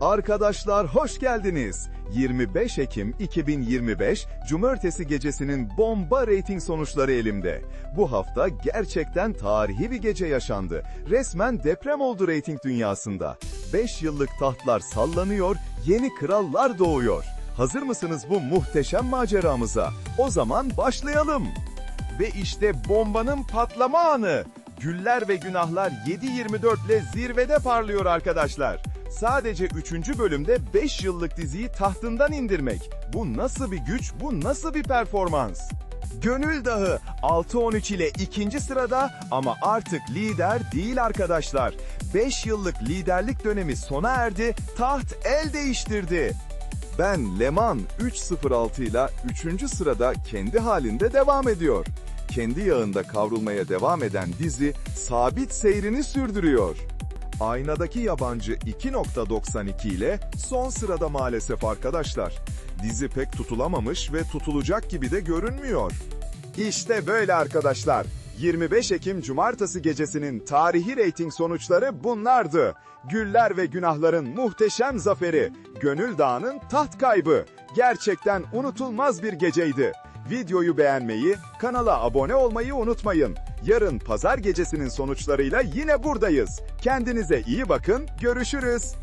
Arkadaşlar hoş geldiniz. 25 Ekim 2025 Cumartesi gecesinin bomba reyting sonuçları elimde. Bu hafta gerçekten tarihi bir gece yaşandı. Resmen deprem oldu reyting dünyasında. 5 yıllık tahtlar sallanıyor, yeni krallar doğuyor. Hazır mısınız bu muhteşem maceramıza? O zaman başlayalım. Ve işte bombanın patlama anı. Güller ve günahlar 7-24 ile zirvede parlıyor arkadaşlar. Sadece 3. bölümde 5 yıllık diziyi tahtından indirmek. Bu nasıl bir güç, bu nasıl bir performans? Gönül Dağı 6-13 ile ikinci sırada ama artık lider değil arkadaşlar. 5 yıllık liderlik dönemi sona erdi, taht el değiştirdi. Ben Leman 306 ile 3. sırada kendi halinde devam ediyor. Kendi yağında kavrulmaya devam eden dizi sabit seyrini sürdürüyor. Aynadaki yabancı 2.92 ile son sırada maalesef arkadaşlar. Dizi pek tutulamamış ve tutulacak gibi de görünmüyor. İşte böyle arkadaşlar. 25 Ekim Cumartesi gecesinin tarihi reyting sonuçları bunlardı. Güller ve Günahların muhteşem zaferi, Gönül Dağı'nın taht kaybı. Gerçekten unutulmaz bir geceydi. Videoyu beğenmeyi, kanala abone olmayı unutmayın. Yarın pazar gecesinin sonuçlarıyla yine buradayız. Kendinize iyi bakın, görüşürüz.